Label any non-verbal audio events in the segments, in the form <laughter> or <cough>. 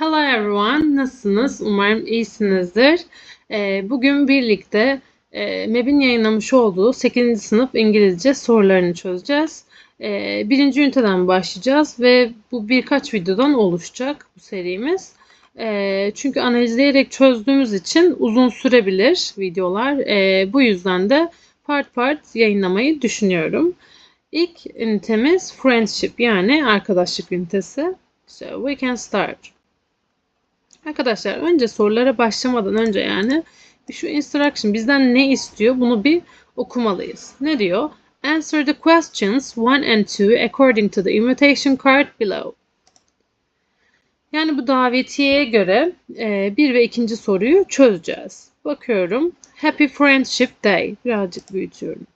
Hello everyone, nasılsınız? Umarım iyisinizdir. Ee, bugün birlikte e, MEB'in yayınlamış olduğu 8. sınıf İngilizce sorularını çözeceğiz. Ee, birinci üniteden başlayacağız ve bu birkaç videodan oluşacak bu serimiz. Ee, çünkü analizleyerek çözdüğümüz için uzun sürebilir videolar. Bu yüzden de part part yayınlamayı düşünüyorum. İlk ünitemiz friendship yani arkadaşlık ünitesi. So we can start. Arkadaşlar önce sorulara başlamadan önce yani şu instruction bizden ne istiyor bunu bir okumalıyız. Ne diyor? Answer the questions 1 and 2 according to the invitation card below. Yani bu davetiyeye göre e, bir ve ikinci soruyu çözeceğiz. Bakıyorum. Happy Friendship Day. Birazcık büyütüyorum.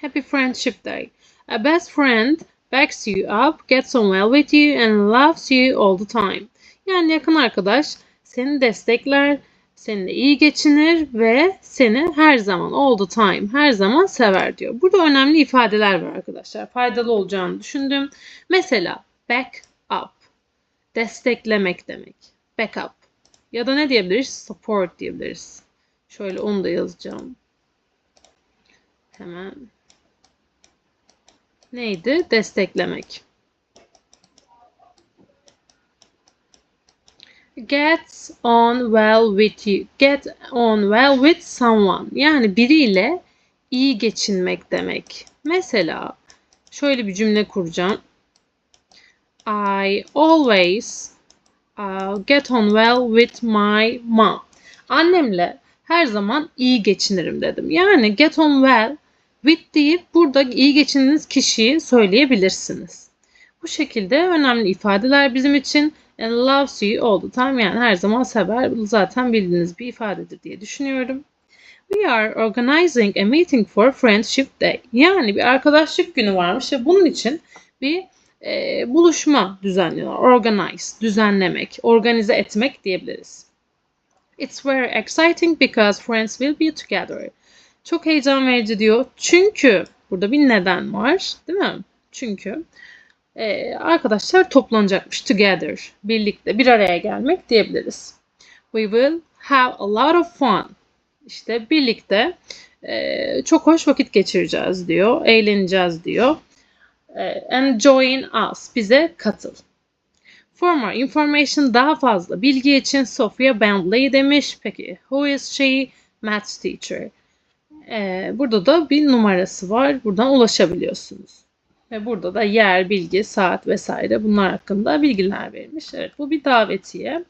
Happy Friendship Day. A best friend backs you up, gets on well with you and loves you all the time. Yani yakın arkadaş seni destekler, seninle iyi geçinir ve seni her zaman all the time her zaman sever diyor. Burada önemli ifadeler var arkadaşlar. Faydalı olacağını düşündüm. Mesela back up. Desteklemek demek. Back up. Ya da ne diyebiliriz? Support diyebiliriz. Şöyle onu da yazacağım. Hemen. Neydi? Desteklemek. Get on well with you. Get on well with someone. Yani biriyle iyi geçinmek demek. Mesela şöyle bir cümle kuracağım. I always uh, get on well with my mom. Annemle her zaman iyi geçinirim dedim. Yani get on well with deyip burada iyi geçindiğiniz kişiyi söyleyebilirsiniz. Bu şekilde önemli ifadeler bizim için and loves you all the time yani her zaman sever. Bu zaten bildiğiniz bir ifadedir diye düşünüyorum. We are organizing a meeting for Friendship Day. Yani bir arkadaşlık günü varmış ve bunun için bir e, buluşma düzenliyorlar. Organize, düzenlemek, organize etmek diyebiliriz. It's very exciting because friends will be together. Çok heyecan verici diyor. Çünkü burada bir neden var, değil mi? Çünkü e, arkadaşlar toplanacakmış together, birlikte bir araya gelmek diyebiliriz. We will have a lot of fun. İşte birlikte e, çok hoş vakit geçireceğiz diyor, eğleneceğiz diyor. E, and join us, bize katıl. For more information daha fazla bilgi için Sophia Bentley demiş. Peki who is she? Maths teacher. Ee, burada da bir numarası var. Buradan ulaşabiliyorsunuz. Ve burada da yer, bilgi, saat vesaire bunlar hakkında bilgiler verilmiş. Evet bu bir davetiye.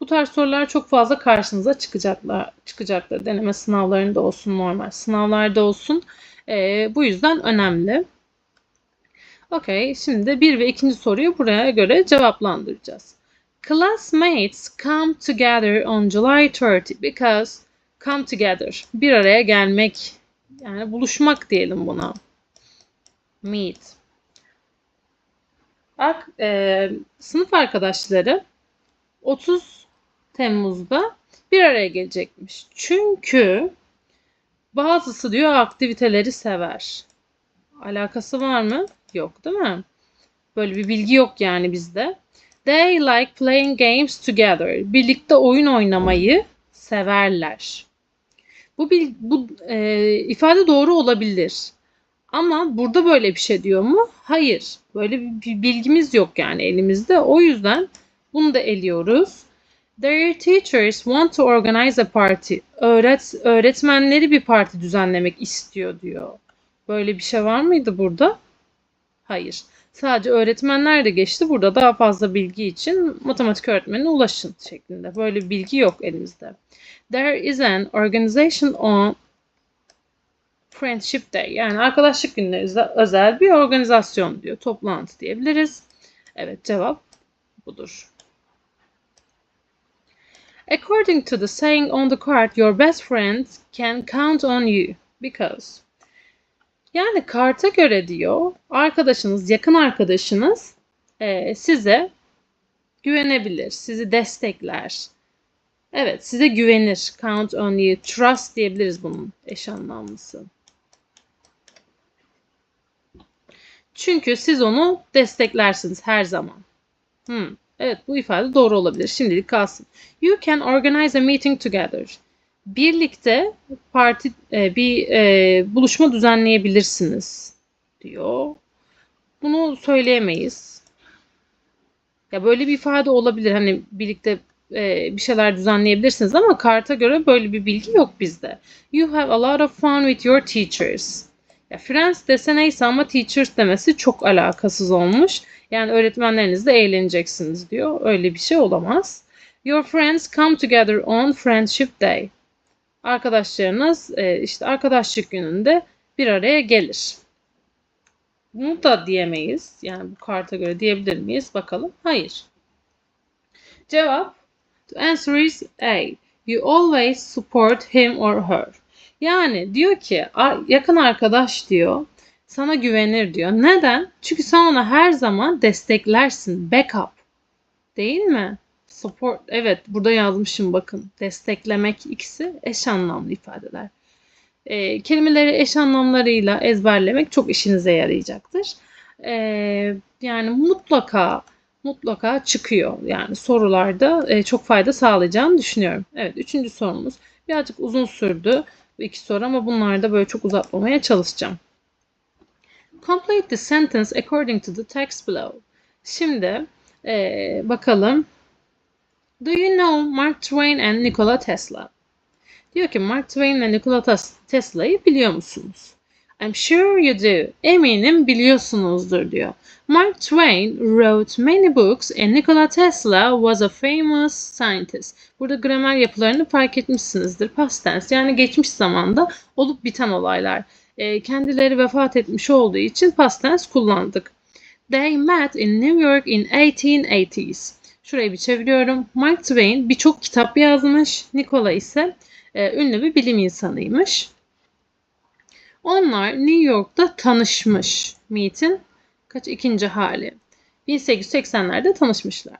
Bu tarz sorular çok fazla karşınıza çıkacaklar, çıkacaktır. Deneme sınavlarında olsun, normal sınavlarda olsun. Ee, bu yüzden önemli. Okey, şimdi bir ve ikinci soruyu buraya göre cevaplandıracağız. Classmates come together on July 30 because come together. Bir araya gelmek, yani buluşmak diyelim buna. Meet. Bak, e, sınıf arkadaşları 30 Temmuz'da bir araya gelecekmiş. Çünkü bazısı diyor aktiviteleri sever. Alakası var mı? Yok değil mi? Böyle bir bilgi yok yani bizde. They like playing games together. Birlikte oyun oynamayı severler. Bu, bu e, ifade doğru olabilir. Ama burada böyle bir şey diyor mu? Hayır. Böyle bir bilgimiz yok yani elimizde. O yüzden bunu da eliyoruz. Their teachers want to organize a party. Öğret, öğretmenleri bir parti düzenlemek istiyor diyor. Böyle bir şey var mıydı burada? Hayır. Sadece öğretmenler de geçti. Burada daha fazla bilgi için matematik öğretmenine ulaşın şeklinde. Böyle bir bilgi yok elimizde. There is an organization on Friendship Day. Yani arkadaşlık gününe özel bir organizasyon diyor. Toplantı diyebiliriz. Evet cevap budur. According to the saying on the card, your best friend can count on you because yani karta göre diyor arkadaşınız, yakın arkadaşınız e, size güvenebilir, sizi destekler. Evet, size güvenir. Count on you. Trust diyebiliriz bunun eş anlamlısı. Çünkü siz onu desteklersiniz her zaman. Hmm, Evet bu ifade doğru olabilir. Şimdilik kalsın. You can organize a meeting together. Birlikte parti e, bir e, buluşma düzenleyebilirsiniz diyor. Bunu söyleyemeyiz. Ya böyle bir ifade olabilir. Hani birlikte e, bir şeyler düzenleyebilirsiniz ama karta göre böyle bir bilgi yok bizde. You have a lot of fun with your teachers. Ya friends dese neyse ama teachers demesi çok alakasız olmuş. Yani öğretmenlerinizle eğleneceksiniz diyor. Öyle bir şey olamaz. Your friends come together on friendship day. Arkadaşlarınız e, işte arkadaşlık gününde bir araya gelir. Bunu da diyemeyiz. Yani bu karta göre diyebilir miyiz? Bakalım. Hayır. Cevap The answer is A. You always support him or her. Yani diyor ki yakın arkadaş diyor sana güvenir diyor. Neden? Çünkü sen ona her zaman desteklersin. Backup. Değil mi? Support. Evet burada yazmışım bakın. Desteklemek ikisi eş anlamlı ifadeler. E, kelimeleri eş anlamlarıyla ezberlemek çok işinize yarayacaktır. E, yani mutlaka mutlaka çıkıyor. Yani sorularda e, çok fayda sağlayacağını düşünüyorum. Evet üçüncü sorumuz. Birazcık uzun sürdü bu iki soru ama bunlarda böyle çok uzatmamaya çalışacağım. Complete the sentence according to the text below. Şimdi e, bakalım. Do you know Mark Twain and Nikola Tesla? Diyor ki Mark Twain ve Nikola Tesla'yı biliyor musunuz? I'm sure you do. Eminim biliyorsunuzdur diyor. Mark Twain wrote many books and Nikola Tesla was a famous scientist. Burada gramer yapılarını fark etmişsinizdir. Past tense yani geçmiş zamanda olup biten olaylar. E, kendileri vefat etmiş olduğu için past tense kullandık. They met in New York in 1880s. Şurayı bir çeviriyorum. Mark Twain birçok kitap yazmış. Nikola ise e, ünlü bir bilim insanıymış. Onlar New York'ta tanışmış. Meet'in kaç ikinci hali. 1880'lerde tanışmışlar.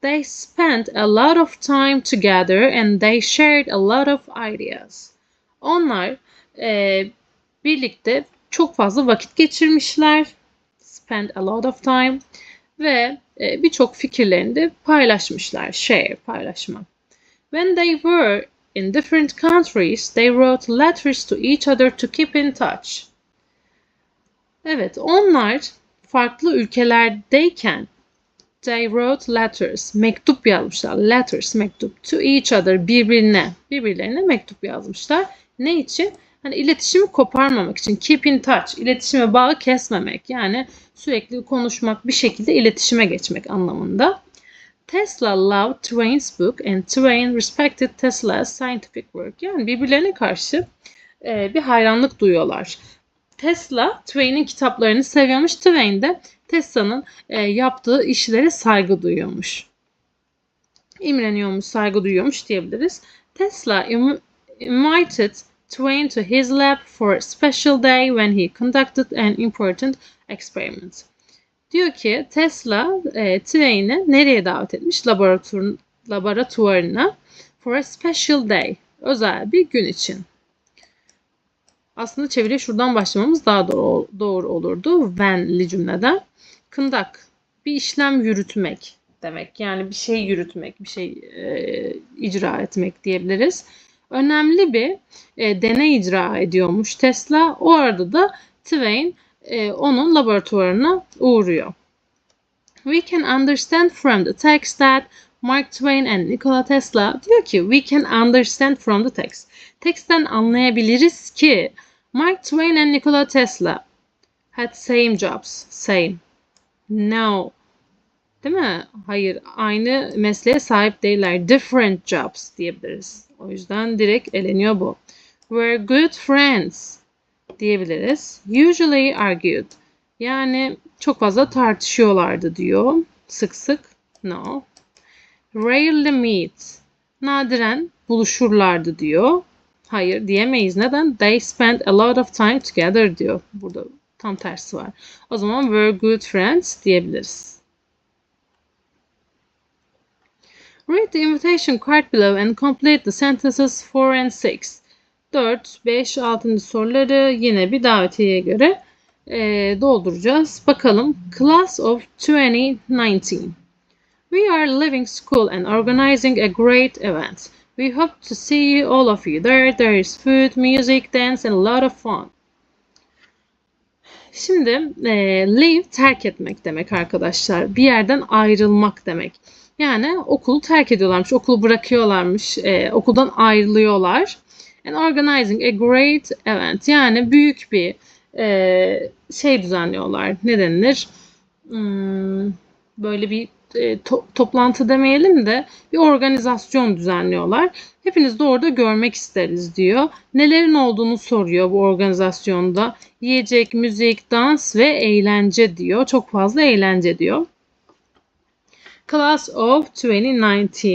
They spent a lot of time together and they shared a lot of ideas. Onlar e, birlikte çok fazla vakit geçirmişler. Spend a lot of time ve e, birçok fikirlerini de paylaşmışlar. Share, paylaşmak. When they were in different countries, they wrote letters to each other to keep in touch. Evet, onlar farklı ülkelerdeyken they wrote letters, mektup yazmışlar. Letters, mektup to each other, birbirine, birbirlerine mektup yazmışlar. Ne için? Hani iletişimi koparmamak için keep in touch, iletişime bağı kesmemek. Yani sürekli konuşmak, bir şekilde iletişime geçmek anlamında. Tesla loved Twain's book and Twain respected Tesla's scientific work. Yani birbirlerine karşı e, bir hayranlık duyuyorlar. Tesla Twain'in kitaplarını seviyormuş. Twain de Tesla'nın e, yaptığı işlere saygı duyuyormuş. İmreniyormuş, saygı duyuyormuş diyebiliriz. Tesla invited Twain to his lab for a special day when he conducted an important experiment. Diyor ki Tesla e, Twain'i nereye davet etmiş? Laboratuvar, laboratuvarına for a special day. Özel bir gün için. Aslında çeviriye şuradan başlamamız daha doğru, doğru olurdu. When'li cümleden. Conduct. Bir işlem yürütmek demek. Yani bir şey yürütmek, bir şey e, icra etmek diyebiliriz önemli bir e, deney icra ediyormuş Tesla. O arada da Twain e, onun laboratuvarına uğruyor. We can understand from the text that Mark Twain and Nikola Tesla diyor ki we can understand from the text. Teksten anlayabiliriz ki Mark Twain and Nikola Tesla had same jobs. Same. No. Değil mi? Hayır. Aynı mesleğe sahip değiller. Different jobs diyebiliriz. O yüzden direkt eleniyor bu. We're good friends diyebiliriz. Usually argued. Yani çok fazla tartışıyorlardı diyor. Sık sık. No. Rarely meet. Nadiren buluşurlardı diyor. Hayır diyemeyiz. Neden? They spend a lot of time together diyor. Burada tam tersi var. O zaman we're good friends diyebiliriz. Read the invitation card below and complete the sentences 4 and 6. 4, 5, 6. soruları yine bir davetiyeye göre e, dolduracağız. Bakalım. Class of 2019. We are leaving school and organizing a great event. We hope to see all of you there. There is food, music, dance and a lot of fun. Şimdi e, leave terk etmek demek arkadaşlar. Bir yerden ayrılmak demek. Yani okulu terk ediyorlarmış, okulu bırakıyorlarmış, e, okuldan ayrılıyorlar. And organizing a great event. Yani büyük bir e, şey düzenliyorlar. Ne denilir? Hmm, böyle bir e, to- toplantı demeyelim de bir organizasyon düzenliyorlar. Hepiniz de orada görmek isteriz diyor. Nelerin olduğunu soruyor bu organizasyonda. Yiyecek, müzik, dans ve eğlence diyor. Çok fazla eğlence diyor. Class of 2019.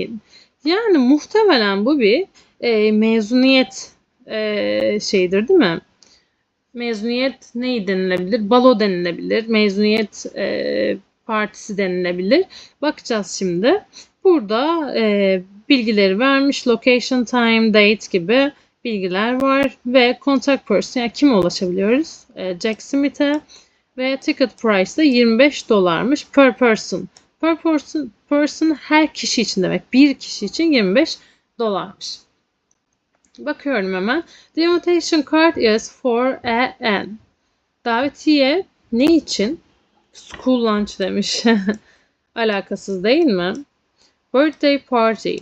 Yani muhtemelen bu bir e, mezuniyet e, şeyidir değil mi? Mezuniyet neyi denilebilir? Balo denilebilir. Mezuniyet e, partisi denilebilir. Bakacağız şimdi. Burada e, bilgileri vermiş. Location, time, date gibi bilgiler var. Ve contact person yani kime ulaşabiliyoruz? E, Jack Smith'e ve ticket price de 25 dolarmış per person. Per person, person her kişi için demek. Bir kişi için 25 dolarmış. Bakıyorum hemen. The invitation card is for a an. Davetiye ne için? School lunch demiş. <laughs> Alakasız değil mi? Birthday party.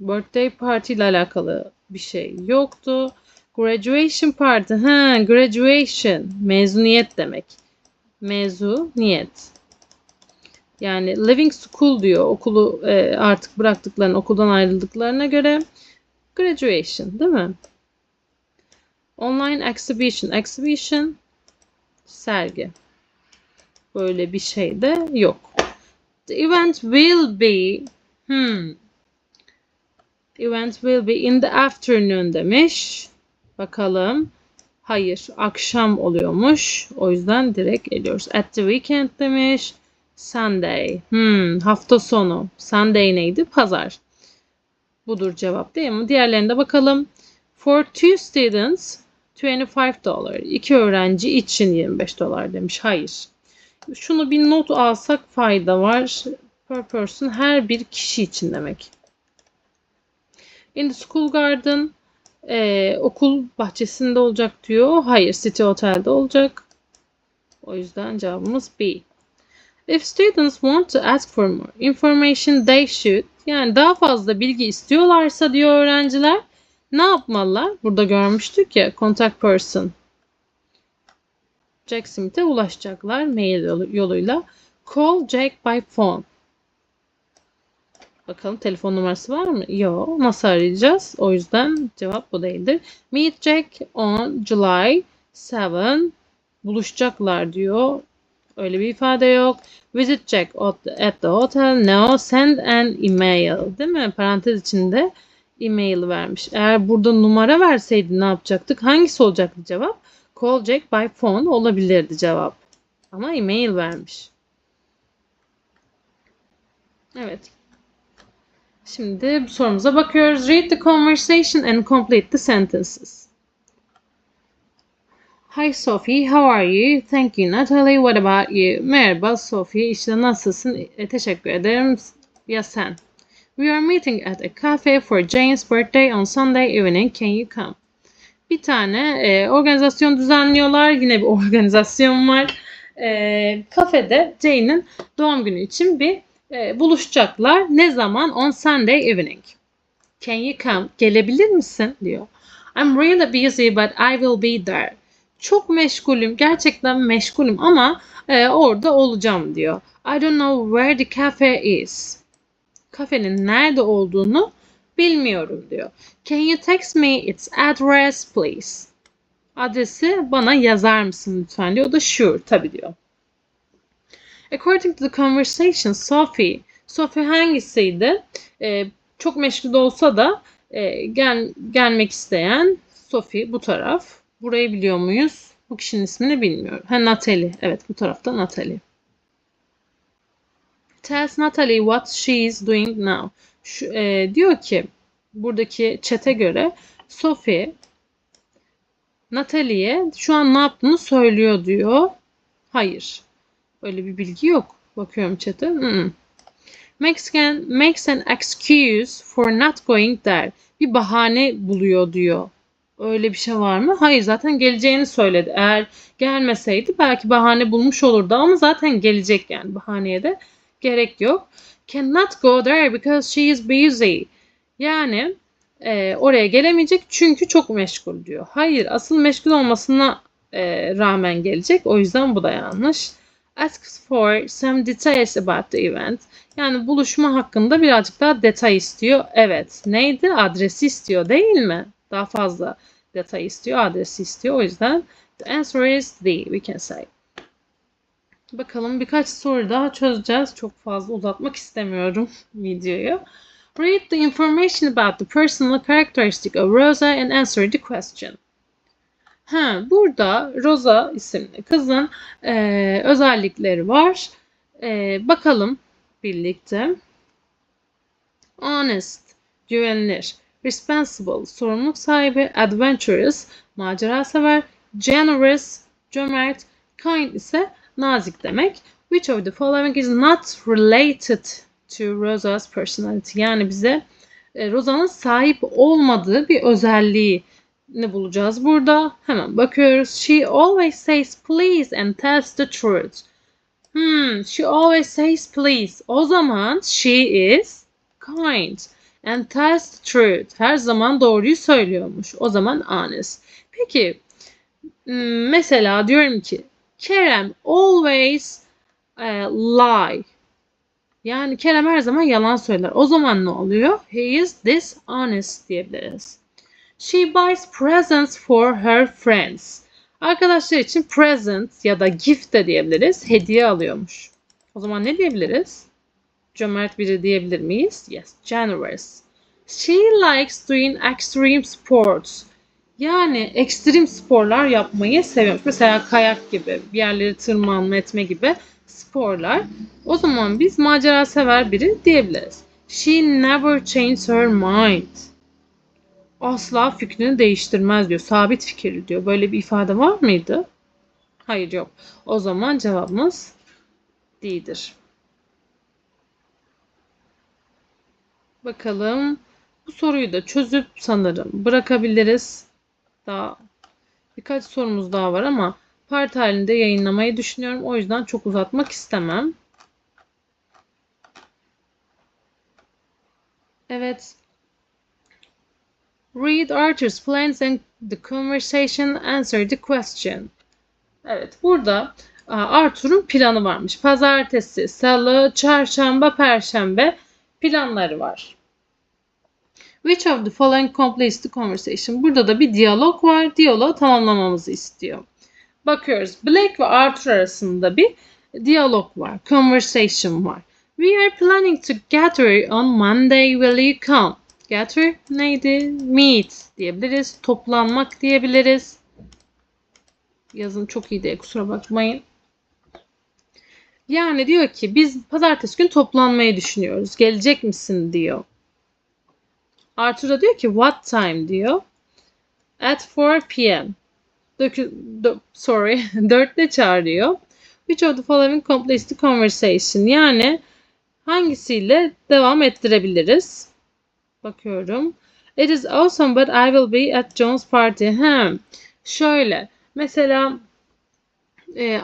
Birthday party ile alakalı bir şey yoktu. Graduation party. Ha, graduation. Mezuniyet demek. Mezuniyet. Yani living school diyor. Okulu e, artık bıraktıklarını, okuldan ayrıldıklarına göre graduation değil mi? Online exhibition. Exhibition sergi. Böyle bir şey de yok. The event will be hmm. Event will be in the afternoon demiş. Bakalım. Hayır, akşam oluyormuş. O yüzden direkt eliyoruz. At the weekend demiş. Sunday. Hmm, hafta sonu. Sunday neydi? Pazar. Budur cevap değil mi? Diğerlerine bakalım. For two students 25 dolar. İki öğrenci için 25 dolar demiş. Hayır. Şunu bir not alsak fayda var. Per person her bir kişi için demek. In the school garden e, okul bahçesinde olacak diyor. Hayır, City Hotel'de olacak. O yüzden cevabımız B. If students want to ask for more information, they should. Yani daha fazla bilgi istiyorlarsa diyor öğrenciler ne yapmalılar? Burada görmüştük ya contact person. Jack Smith'e ulaşacaklar mail yoluyla. Call Jack by phone. Bakalım telefon numarası var mı? Yok. Nasıl arayacağız? O yüzden cevap bu değildir. Meet Jack on July 7. Buluşacaklar diyor. Öyle bir ifade yok. Visit Jack at the hotel. No. Send an email. Değil mi? Parantez içinde e-mail vermiş. Eğer burada numara verseydi ne yapacaktık? Hangisi olacaktı cevap? Call Jack by phone olabilirdi cevap. Ama e-mail vermiş. Evet. Şimdi sorumuza bakıyoruz. Read the conversation and complete the sentences. Hi Sophie, how are you? Thank you Natalie, what about you? Merhaba Sophie, işte nasılsın? E, teşekkür ederim. Ya sen? We are meeting at a cafe for Jane's birthday on Sunday evening. Can you come? Bir tane e, organizasyon düzenliyorlar. Yine bir <laughs> organizasyon var. E, kafede Jane'in doğum günü için bir e, buluşacaklar. Ne zaman? On Sunday evening. Can you come? Gelebilir misin? diyor. I'm really busy but I will be there. Çok meşgulüm. Gerçekten meşgulüm ama e, orada olacağım diyor. I don't know where the cafe is. Kafenin nerede olduğunu bilmiyorum diyor. Can you text me its address please? Adresi bana yazar mısın lütfen diyor. O da sure tabi diyor. According to the conversation, Sophie, Sophie hangisiydi? Ee, çok meşgul olsa da e, gel, gelmek isteyen Sophie bu taraf. Burayı biliyor muyuz? Bu kişinin ismini bilmiyorum. Ha Natalie. Evet bu tarafta Natalie. Tells Natalie what she is doing now. Şu, e, diyor ki buradaki çete göre Sophie Natalie'ye şu an ne yaptığını söylüyor diyor. Hayır. Öyle bir bilgi yok. Bakıyorum çete. Makes, can, makes an excuse for not going there. Bir bahane buluyor diyor. Öyle bir şey var mı? Hayır zaten geleceğini söyledi. Eğer gelmeseydi belki bahane bulmuş olurdu ama zaten gelecek yani bahaneye de gerek yok. Cannot go there because she is busy. Yani e, oraya gelemeyecek çünkü çok meşgul diyor. Hayır asıl meşgul olmasına e, rağmen gelecek. O yüzden bu da yanlış. Asks for some details about the event. Yani buluşma hakkında birazcık daha detay istiyor. Evet. Neydi? Adresi istiyor değil mi? Daha fazla detay istiyor. Adresi istiyor. O yüzden the answer is D. We can say. Bakalım birkaç soru daha çözeceğiz. Çok fazla uzatmak istemiyorum <laughs> videoyu. Read the information about the personal characteristic of Rosa and answer the question. Ha, burada Rosa isimli kızın e, özellikleri var. E, bakalım birlikte. Honest, güvenilir. Responsible, sorumluluk sahibi. Adventurous, macera sever. Generous, cömert. Kind ise nazik demek. Which of the following is not related to Rosa's personality? Yani bize e, Rosa'nın sahip olmadığı bir özelliği ne bulacağız burada? Hemen bakıyoruz. She always says please and tells the truth. Hmm, she always says please. O zaman she is kind and tells the truth. Her zaman doğruyu söylüyormuş. O zaman honest. Peki hmm, mesela diyorum ki Kerem always uh, lie. Yani Kerem her zaman yalan söyler. O zaman ne oluyor? He is dishonest diyebiliriz. She buys presents for her friends. Arkadaşlar için present ya da gift de diyebiliriz. Hediye alıyormuş. O zaman ne diyebiliriz? Cömert biri diyebilir miyiz? Yes, generous. She likes doing extreme sports. Yani ekstrem sporlar yapmayı seviyormuş. Mesela kayak gibi, bir yerleri tırmanma etme gibi sporlar. O zaman biz macera sever biri diyebiliriz. She never changes her mind. Asla fikrini değiştirmez diyor. Sabit fikirli diyor. Böyle bir ifade var mıydı? Hayır yok. O zaman cevabımız D'dir. Bakalım. Bu soruyu da çözüp sanırım bırakabiliriz. Daha birkaç sorumuz daha var ama part halinde yayınlamayı düşünüyorum. O yüzden çok uzatmak istemem. Evet. Read Arthur's plans and the conversation answer the question. Evet burada Arthur'un planı varmış. Pazartesi, salı, çarşamba, perşembe planları var. Which of the following completes the conversation? Burada da bir diyalog var. Diyaloğu tamamlamamızı istiyor. Bakıyoruz. Blake ve Arthur arasında bir diyalog var. Conversation var. We are planning to gather on Monday. Will you come? Gather neydi? Meet diyebiliriz. Toplanmak diyebiliriz. Yazım çok iyi değil kusura bakmayın. Yani diyor ki biz pazartesi gün toplanmayı düşünüyoruz. Gelecek misin diyor. Arthur da diyor ki what time diyor. At 4 p.m. sorry <laughs> 4'te çağırıyor. Which of the following completes the conversation? Yani hangisiyle devam ettirebiliriz? Bakıyorum. It is awesome but I will be at John's party. Hem şöyle mesela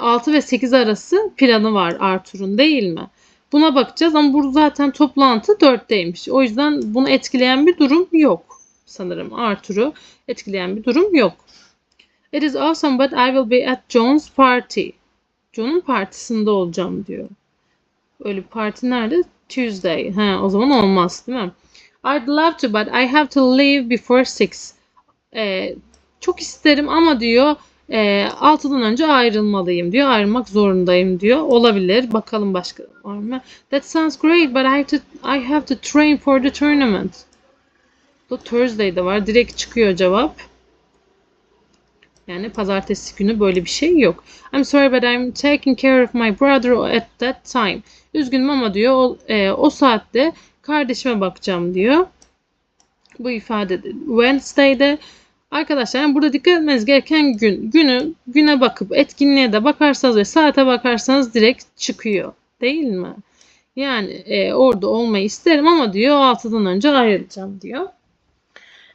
6 ve 8 arası planı var Arthur'un değil mi? Buna bakacağız ama burada zaten toplantı 4'teymiş. O yüzden bunu etkileyen bir durum yok sanırım. Arthur'u etkileyen bir durum yok. It is awesome but I will be at John's party. John'un partisinde olacağım diyor. Öyle bir parti nerede? Tuesday. Ha, o zaman olmaz değil mi? I'd love to but I have to leave before 6. Ee, çok isterim ama diyor e, 6'dan önce ayrılmalıyım diyor. Ayrılmak zorundayım diyor. Olabilir. Bakalım başka var mı? That sounds great but I have to, I have to train for the tournament. Bu Thursday'de var. Direkt çıkıyor cevap. Yani pazartesi günü böyle bir şey yok. I'm sorry but I'm taking care of my brother at that time. Üzgünüm ama diyor o, e, o saatte kardeşime bakacağım diyor. Bu ifade Wednesday'de Arkadaşlar yani burada dikkat etmeniz gereken gün. Günü güne bakıp etkinliğe de bakarsanız ve saate bakarsanız direkt çıkıyor. Değil mi? Yani e, orada olmayı isterim ama diyor 6'dan önce ayrılacağım diyor.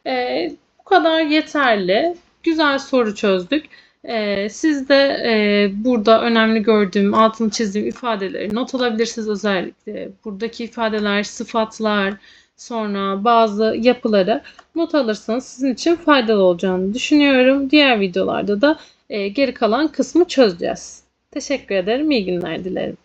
E, bu kadar yeterli. Güzel soru çözdük. E, siz de e, burada önemli gördüğüm, altını çizdiğim ifadeleri not alabilirsiniz. Özellikle buradaki ifadeler, sıfatlar, sonra bazı yapıları not alırsanız sizin için faydalı olacağını düşünüyorum. Diğer videolarda da e, geri kalan kısmı çözeceğiz. Teşekkür ederim. İyi günler dilerim.